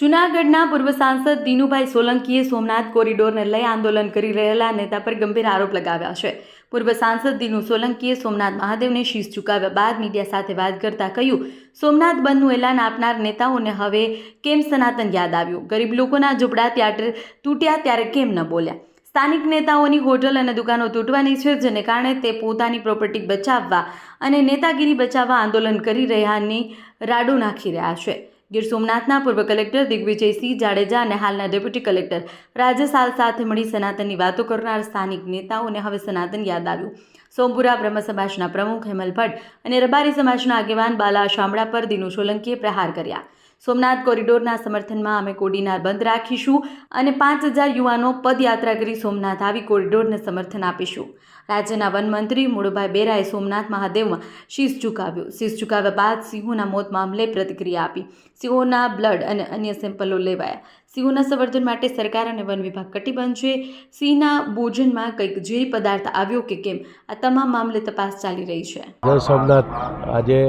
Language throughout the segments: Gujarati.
જૂનાગઢના પૂર્વ સાંસદ દિનુભાઈ સોલંકીએ સોમનાથ કોરિડોરને લઈ આંદોલન કરી રહેલા નેતા પર ગંભીર આરોપ લગાવ્યા છે. પૂર્વ સાંસદ દિનુ સોલંકીએ સોમનાથ મહાદેવને શીશ ઝુકાવ્યા બાદ મીડિયા સાથે વાત કરતા કહ્યું, સોમનાથ બંધનું એલાન આપનાર નેતાઓને હવે કેમ સનાતન યાદ આવ્યું? ગરીબ લોકોના ઝૂંપડા ત્યારે તૂટ્યા ત્યારે કેમ ન બોલ્યા? સ્થાનિક નેતાઓની હોટલ અને દુકાનો તૂટવાની છે, જેને કારણે તે પોતાની પ્રોપર્ટી બચાવવા અને નેતાગીરી બચાવવા આંદોલન કરી રહ્યાની રાડો નાખી રહ્યા છે. ગીર સોમનાથના પૂર્વ કલેક્ટર દિગ્વિજયસિંહ જાડેજા અને હાલના ડેપ્યુટી કલેક્ટર રાજેશ હાલ સાથે મળી સનાતનની વાતો કરનાર સ્થાનિક નેતાઓને હવે સનાતન યાદ આવ્યું. સોમપુરા બ્રહ્મ સમાજના પ્રમુખ હેમલ ભટ્ટ અને રબારી સમાજના આગેવાન બાલા શામળા પર દિનુ સોલંકીએ પ્રહાર કર્યા. સોમનાથ કોરિડોરના સમર્થનમાં અમે કોડીનાર બંધ રાખીશું અને પાંચ હજાર યુવાનો પદયાત્રા કરી સોમનાથ આવી કોરિડોરને સમર્થન આપીશું. રાજ્યના વનમંત્રી મુળુભાઈ બેરાએ સોમનાથ મહાદેવમાં શીશ ઝુકાવ્યું. શીશ ઝુકાવ્યા બાદ સિંહોના મોત મામલે પ્રતિક્રિયા આપી. સિંહોના બ્લડ અને અન્ય સેમ્પલો લેવાયા. સિંહોના સંવર્ધન માટે સરકાર અને વન વિભાગ કટિબંધ છે. સિંહના ભોજનમાં કંઈક ઝેરી પદાર્થ આવ્યો કે કેમ? આ તમામ મામલે તપાસ ચાલી રહી છે. સોમનાથ આજે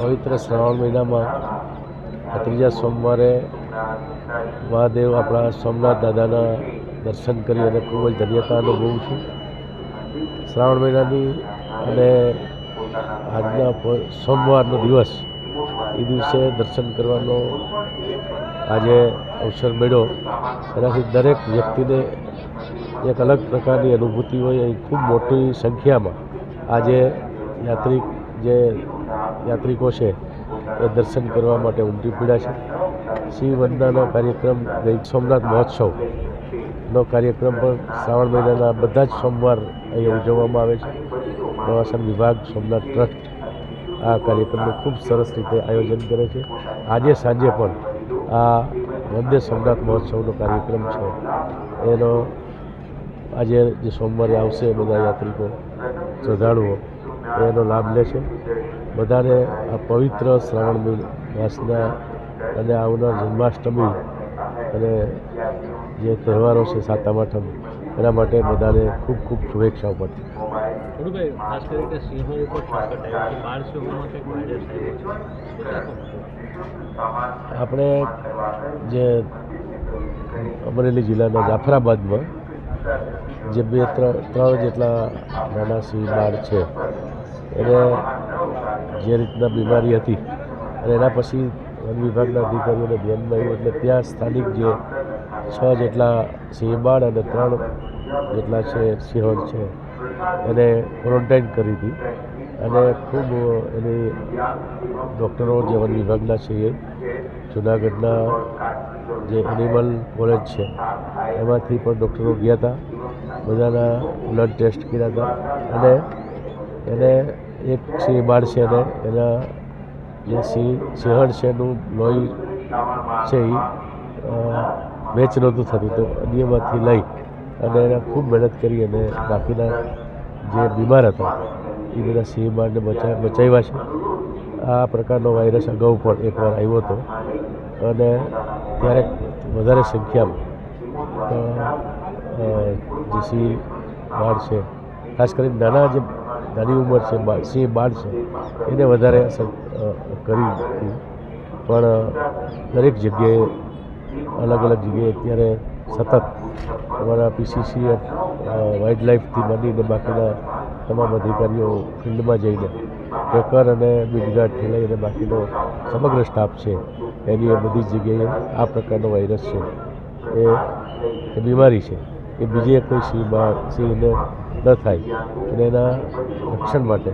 પવિત્ર શ્રાવણ મહિનામાં આ ત્રીજા સોમવારે મહાદેવ આપણા સોમનાથ દાદાના દર્શન કરી અને ખૂબ જ ધન્યતા અનુભવું છું. શ્રાવણ મહિનાની અને આજના સોમવારનો દિવસ એ દિવસે દર્શન કરવાનો આજે અવસર મળ્યો. એનાથી દરેક વ્યક્તિને એક અલગ પ્રકારની અનુભૂતિ હોય એ ખૂબ મોટી સંખ્યામાં આજે યાત્રિક જે યાત્રિકો છે દર્શન કરવા માટે ઉમટી પડ્યા છે. સિંહ વંદનાનો કાર્યક્રમ સોમનાથ મહોત્સવનો કાર્યક્રમ પણ શ્રાવણ મહિનાના બધા જ સોમવાર અહીં ઉજવવામાં આવે છે. પ્રવાસન વિભાગ, સોમનાથ ટ્રસ્ટ આ કાર્યક્રમનું ખૂબ સરસ રીતે આયોજન કરે છે. આજે સાંજે પણ આ વંદે સોમનાથ મહોત્સવનો કાર્યક્રમ છે. એનો આજે જે સોમવારે આવશે બધા યાત્રિકો, શ્રદ્ધાળુઓ, એનો લાભ લે છે. બધાને આ પવિત્ર શ્રાવણ માસના અને આવનાર જન્માષ્ટમી અને જે તહેવારો છે સાતમ આઠમ એના માટે બધાને ખૂબ ખૂબ શુભેચ્છાઓ પડતી ખાસ કરીને સિંહો ઉપર? આપણે જે અમરેલી જિલ્લાના જાફરાબાદમાં જે બે ત્રણ ત્રણ જેટલા નાના સિંહ બાળ છે એને જે રીતના બીમારી હતી અને એના પછી વન વિભાગના અધિકારીઓને ધ્યાનમાં આવ્યું એટલે ત્યાં સ્થાનિક જે છ જેટલા સિંહ બાળ અને ત્રણ જેટલા છે સિંહણ છે, એને ક્વોરન્ટાઇન કરી હતી. અને ખૂબ એની ડૉક્ટરો જે વન વિભાગના છે એ જુનાગઢના જે એનિમલ કોલેજ છે, એમાંથી પણ ડૉક્ટરો ગયા હતા. બધાના બ્લડ ટેસ્ટ કર્યા હતા અને એને એક સિંહ બાળ છે ને, એના જે સિંહ, સિંહણ છે એનું લોહી છે એ મેચ નહોતું થતું તો અન્યમાંથી લઈ અને એને ખૂબ મહેનત કરી અને બાકીના જે બીમાર હતા, એ બધા સિંહ બાળને બચા, બચાવ્યા છે. આ પ્રકારનો વાયરસ અગાઉ પણ એકવાર આવ્યો હતો અને ત્યારે વધારે સંખ્યામાં જે સિંહ બાળ છે, ખાસ કરીને નાના જે નાની ઉંમર છે સિંહ બાળ છે. એને વધારે અસર કરી હતી. પણ દરેક જગ્યાએ અલગ અલગ જગ્યાએ અત્યારે સતત અમારા પીસીસી વાઇલ્ડ લાઈફથી માંડીને બાકીના તમામ અધિકારીઓ ફિલ્ડમાં જઈને ટ્રેકર અને બીટગાર્ડથી લઈને બાકીનો સમગ્ર સ્ટાફ છે, એની એ બધી જગ્યાએ આ પ્રકારનો વાયરસ છે. એ બીમારી છે. એ બીજે કોઈ સિંહમાં સિંહને ન થાય અને એના રક્ષણ માટે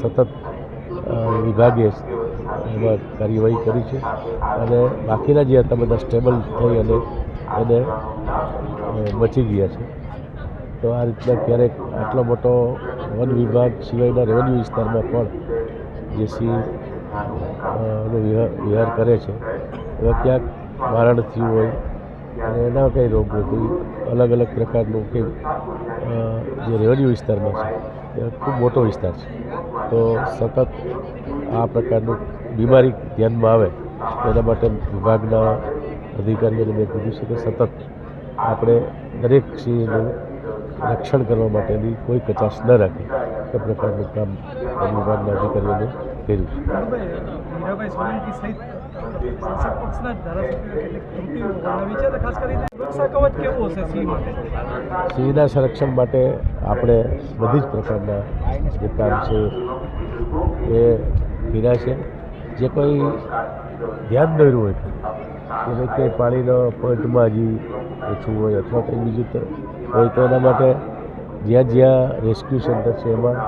સતત વિભાગે એમાં કાર્યવાહી કરી છે અને બાકીના જે હતા બધા સ્ટેબલ થઈ અને એને બચી ગયા છે. તો આ રીતના ક્યારેક આટલો મોટો વન વિભાગ સિવાયના રેવન્યુ વિસ્તારમાં પણ જે સિંહ વિહાર કરે છે, એવા ક્યાંક વારાણસી હોય અને એના કંઈ રોગ નથી અલગ અલગ પ્રકારનું કે જે રેવન્યુ વિસ્તારમાં છે, એ ખૂબ મોટો વિસ્તાર છે. તો સતત આ પ્રકારનું બીમારી ધ્યાનમાં આવે એના માટે વિભાગના અધિકારીઓને મેં કીધું છે કે સતત આપણે દરેક સિંહનું રક્ષણ કરવા માટેની કોઈ કચાશ ન રાખે, એ પ્રકારનું કામ વિભાગના અધિકારીઓને કર્યું છે. શાસક ધારાસભ્યો ખાસ કરીને માટે સિંહના સંરક્ષણ માટે આપણે બધી જ પ્રકારના જે કામ છે એ કર્યા છે. જે કોઈ ધ્યાન દોર્યું હોય કે ભાઈ કંઈ પાણીનો પોઈન્ટમાં હજી ઓછું હોય અથવા કંઈ બીજું હોય તો એના માટે જ્યાં જ્યાં રેસ્ક્યુ સેન્ટર છે એમાં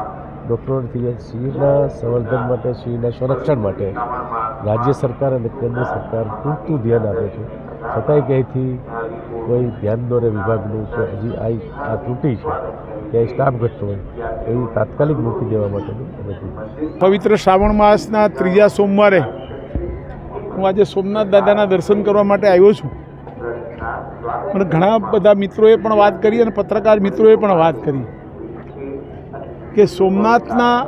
ડૉક્ટરોથી સિંહના સંવર્ધન માટે સિંહના સંરક્ષણ માટે રાજ્ય સરકાર અને કેન્દ્ર સરકાર પૂરતું ધ્યાન આપે છે. છતાંય ક્યાંયથી કોઈ ધ્યાન દોરે વિભાગનું કે હજી આ આ ત્રુટી છે, ક્યાંય સ્ટાફ ઘટતો હોય, એવી તાત્કાલિક મૂકી દેવા માટે વિનંતી પવિત્ર શ્રાવણ માસના ત્રીજા સોમવારે હું આજે સોમનાથ દાદાના દર્શન કરવા માટે આવ્યો છું. પણ ઘણા બધા મિત્રોએ પણ વાત કરી અને પત્રકાર મિત્રોએ પણ વાત કરી કે સોમનાથના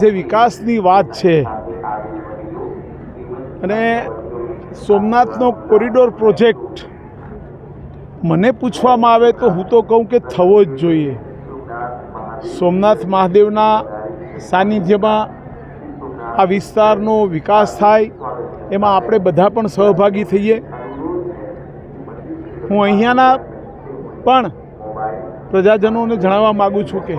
જે વિકાસની વાત છે અને સોમનાથનો કોરિડોર પ્રોજેક્ટ મને પૂછવામાં આવે તો હું તો કહું કે થવો જ જોઈએ. સોમનાથ મહાદેવના સાનિધ્યમાં આ વિસ્તારનો વિકાસ થાય, એમાં આપણે બધા પણ સહભાગી થઈએ. હું અહીંયાના પણ પ્રજાજનોને જણાવવા માગું છું કે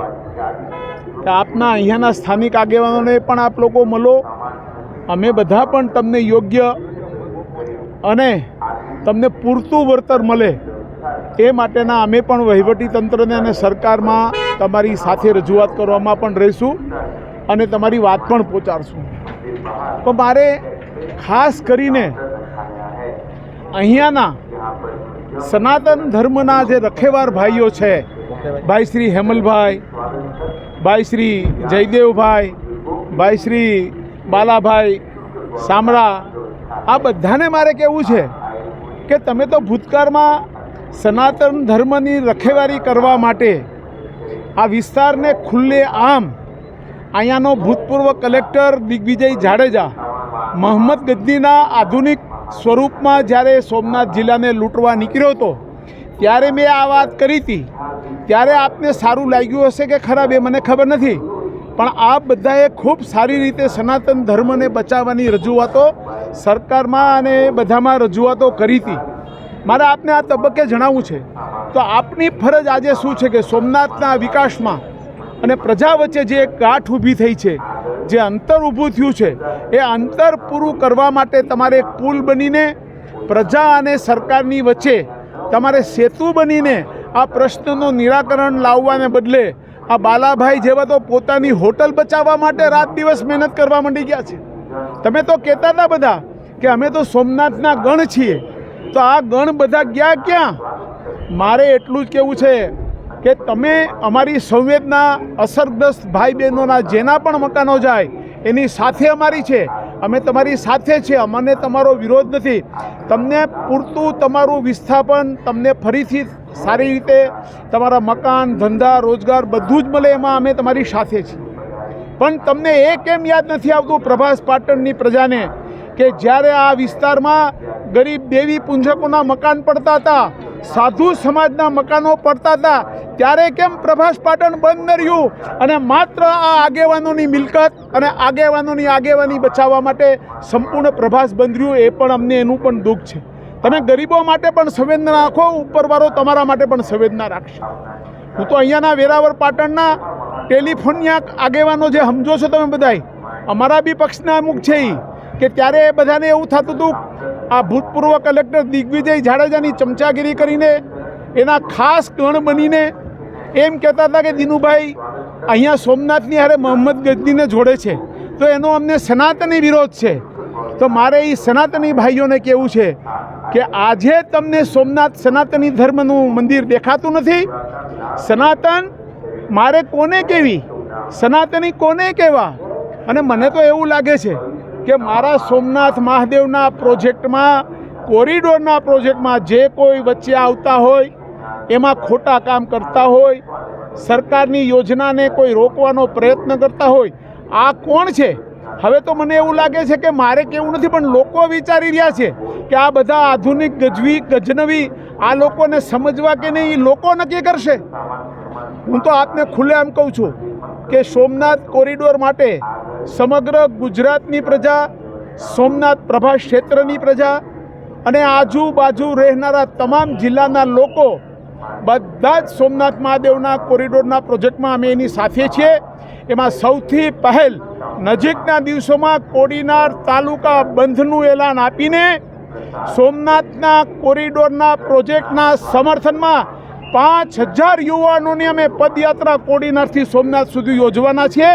આપના અહીંયાના સ્થાનિક આગેવાનોને પણ આપ લોકો મળો. અમે બધા પણ તમને યોગ્ય અને તમને પૂરતું વળતર મળે એ માટેના અમે પણ વહીવટી તંત્રને અને સરકારમાં તમારી સાથે રજૂઆત કરવામાં પણ રહીશું અને તમારી વાત પણ પહોંચાડશું. પણ મારે ખાસ કરીને અહીંયાના સનાતન ધર્મના જે રખેવાર ભાઈઓ છે ભાઈ શ્રી હેમલભાઈ ભાઈ શ્રી જયદેવભાઈ ભાઈ શ્રી બાલાભાઈ, સામરા, આ બધાને મારે કહેવું છે કે તમે તો ભૂતકાળમાં સનાતન ધર્મની રખેવારી કરવા માટે આ વિસ્તારને ખુલ્લે આમ અહીંયાનો ભૂતપૂર્વ કલેક્ટર દિગ્વિજય જાડેજા મોહમ્મદ ગદ્દીના આધુનિક સ્વરૂપમાં જ્યારે સોમનાથ જિલ્લાને લૂંટવા નીકળ્યો હતો, ત્યારે મેં આ વાત કરી હતી. ત્યારે આપને સારું લાગ્યું હશે કે ખરાબ એ મને ખબર નથી. પણ આ બધાએ ખૂબ સારી રીતે સનાતન ધર્મને બચાવવાની રજૂઆતો સરકારમાં અને બધામાં રજૂઆતો કરી હતી. મારે આપને આ તબક્કે જણાવવું છે, તો આપની ફરજ આજે શું છે કે સોમનાથના વિકાસમાં અને પ્રજા વચ્ચે જે ગાંઠ ઊભી થઈ છે, જે અંતર ઊભું થયું છે, એ અંતર પૂરું કરવા માટે તમારે એક પુલ બનીને પ્રજા અને સરકારની વચ્ચે તમારે સેતુ બનીને આ પ્રશ્નનું નિરાકરણ લાવવાને બદલે આ બાલાભાઈ જેવા તો પોતાની હોટલ બચાવવા માટે રાત દિવસ મહેનત કરવા માંડી ગયા છે. તમે તો કહેતા હતા બધા કે અમે તો સોમનાથના ગણ છીએ. તો આ ગણ બધા ગયા ક્યાં? મારે એટલું જ કહેવું છે કે તમે અમારી સંવેદના અસરગ્રસ્ત ભાઈ બહેનોના જેના પણ મકાનો જાય એની સાથે અમારી છે. અમે તમારી સાથે છે, અમને તમારો વિરોધ નથી. તમને પૂરતું તમારું વિસ્થાપન તમને ફરીથી સારી રીતે તમારા મકાન, ધંધા, રોજગાર બધું જ મળે એમાં અમે તમારી સાથે છીએ. પણ તમને એ કેમ યાદ નથી આવતું પ્રભાસ પાટણની પ્રજાને કે જ્યારે આ વિસ્તારમાં ગરીબ દેવી પુંજકોના મકાન પડતા હતા સાધુ સમાજના મકાનો પડતા હતા. ત્યારે કેમ પ્રભાસ પાટણ બંધ રહ્યું? અને માત્ર આ આગેવાનોની મિલકત અને આગેવાનોની આગેવાની બચાવવા માટે સંપૂર્ણ પ્રભાસ બંધ રહ્યું એ પણ અમને એનું પણ દુઃખ છે. તમે ગરીબો માટે પણ સંવેદના રાખો, ઉપરવાળો તમારા માટે પણ સંવેદના રાખશે. હું તો અહીંયાના વેરાવર પાટણના ટેલિફોનના આગેવાનો જે સમજો છો તમે બધાય, અમારા બી પક્ષના અમુક છે એ કે ત્યારે એ બધાને એવું થતું હતું આ ભૂતપૂર્વ કલેક્ટર દિગ્વિજય જાડેજાની ચમચાગીરી કરીને, એના ખાસ ગણ બનીને એમ કહેતા હતા કે, દિનુભાઈ, અહીંયા સોમનાથની હારે મોહમ્મદ ગજનીને જોડે છે. તો એનો અમને સનાતની વિરોધ છે. તો મારે એ સનાતની ભાઈઓને કહેવું છે કે, આજે તમને સોમનાથ સનાતની ધર્મનું મંદિર દેખાતું નથી? સનાતન મારે કોને કહેવી સનાતની કોને કહેવા અને મને તો એવું લાગે છે કે મારા સોમનાથ મહાદેવના પ્રોજેક્ટમાં કોરિડોરના પ્રોજેક્ટમાં જે કોઈ વચ્ચે આવતા હોય એમાં ખોટા કામ કરતા હોય સરકારની યોજનાને કોઈ રોકવાનો પ્રયત્ન કરતા હોય આ કોણ છે? હવે તો મને એવું લાગે છે કે મારે કેવું નથી પણ લોકો વિચારી રહ્યા છે કે આ બધા આધુનિક ગજવી ગજનવી આ લોકોને સમજવા કે નહીં એ લોકો નક્કી કરશે. હું તો આપને ખુલ્લે એમ કહું છું કે સોમનાથ કોરિડોર માટે સમગ્ર ગુજરાતની પ્રજા, સોમનાથ પ્રભા ક્ષેત્રની પ્રજા અને આજુબાજુ રહેનારા તમામ જિલ્લાના લોકો બધા જ સોમનાથ મહાદેવના કોરિડોરના પ્રોજેક્ટમાં અમે એની સાથે છીએ. એમાં સૌથી પહેલ નજીકના દિવસોમાં કોડીનાર તાલુકા બંધનું એલાન આપીને સોમનાથના કોરિડોરના પ્રોજેક્ટના સમર્થનમાં પાંચ હજાર યુવાનોની અમે પદયાત્રા કોડીનારથી સોમનાથ સુધી યોજવાના છીએ.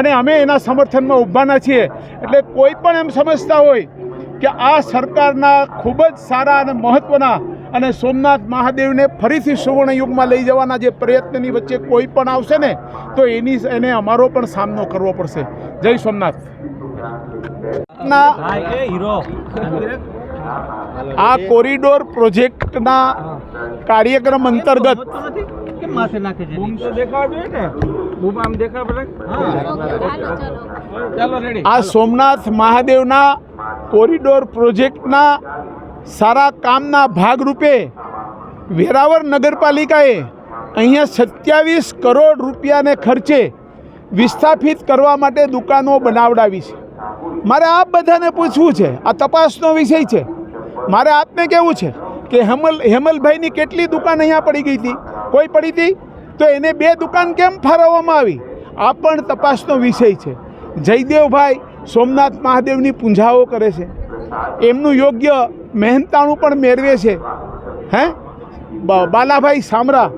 અને અમે એના સમર્થનમાં ઊભાના છીએ. એટલે કોઈ પણ એમ સમજતા હોય કે આ સરકારના ખૂબ જ સારા અને મહત્ત્વના અને સોમનાથ મહાદેવને ફરીથી સુવર્ણ યુગમાં લઈ જવાના જે પ્રયત્નની વચ્ચે કોઈ પણ આવશે ને, તો એની એને અમારો પણ સામનો કરવો પડશે. જય સોમનાથ. આ કોરિડોર પ્રોજેક્ટના કાર્યક્રમ અંતર્ગત કેમ માથે નાખે છે બૂમ તો દેખાવા જોઈએ ને. બૂમ આમ દેખાવા પડે ચાલો રેડી. આ સોમનાથ મહાદેવના કોરિડોર પ્રોજેક્ટના સારા કામના ભાગરૂપે વેરાવર નગરપાલિકાએ અહીંયા સત્યાવીસ કરોડ રૂપિયાને ખર્ચે વિસ્થાપિત કરવા માટે દુકાનો બનાવડાવી છે. મારે આપ બધાને પૂછવું છે આ તપાસનો વિષય છે. મારે આપને કહેવું છે કે હેમલ હેમલભાઈની કેટલી દુકાન અહીંયા પડી ગઈ હતી? કોઈ પડી હતી? તો એને બે દુકાન કેમ ફાળવવામાં આવી? આ પણ તપાસનો વિષય છે. જયદેવભાઈ સોમનાથ મહાદેવની પૂંજાઓ કરે છે. એમનું યોગ્ય મહેનતાણું પણ મેળવે છે. હે? બાલાભાઈ સામરા,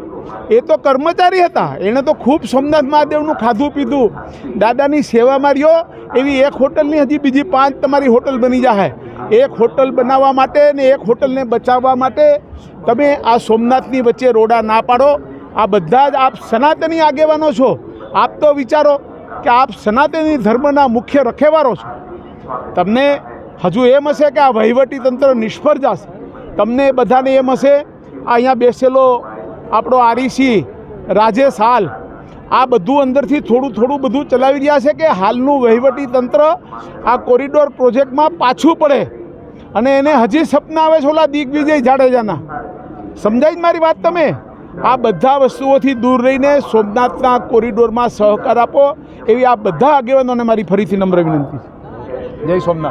એ તો કર્મચારી હતા. એણે તો ખૂબ સોમનાથ મહાદેવનું ખાધું પીધું. દાદાની સેવા માર્યો, એવી એક હોટલની હજી બીજી પાંચ તમારી હોટલ બની જાય એક હોટલ બનાવવા માટે ને એક હોટલને બચાવવા માટે તમે આ સોમનાથની વચ્ચે રોડા ના પાડો. આ બધા જ આપ સનાતની આગેવાનો છો. આપ તો વિચારો કે આપ સનાતની ધર્મના મુખ્ય રખેવારો છો. તમને હજુ એમ હશે કે આ વહીવટી તંત્ર નિષ્ફળ જશે. તમને બધાને એમ હશે, આ અહીંયા બેસેલો આપણો આરઈસી રાજેશ હાલ, આ બધું અંદરથી થોડું થોડું બધું ચલાવી રહ્યા છે કે હાલનું વહીવટી તંત્ર આ કોરિડોર પ્રોજેક્ટમાં પાછું પડે. અને એને હજી સપના આવે છે ઓલા દિગ્વિજય જાડેજાના. સમજાય જ મારી વાત તમે? આ બધા વસ્તુઓથી દૂર રહીને સોમનાથના કોરિડોરમાં સહકાર આપો, એવી આ બધા આગેવાનોને મારી ફરીથી નમ્ર વિનંતી જય સોમનાથ.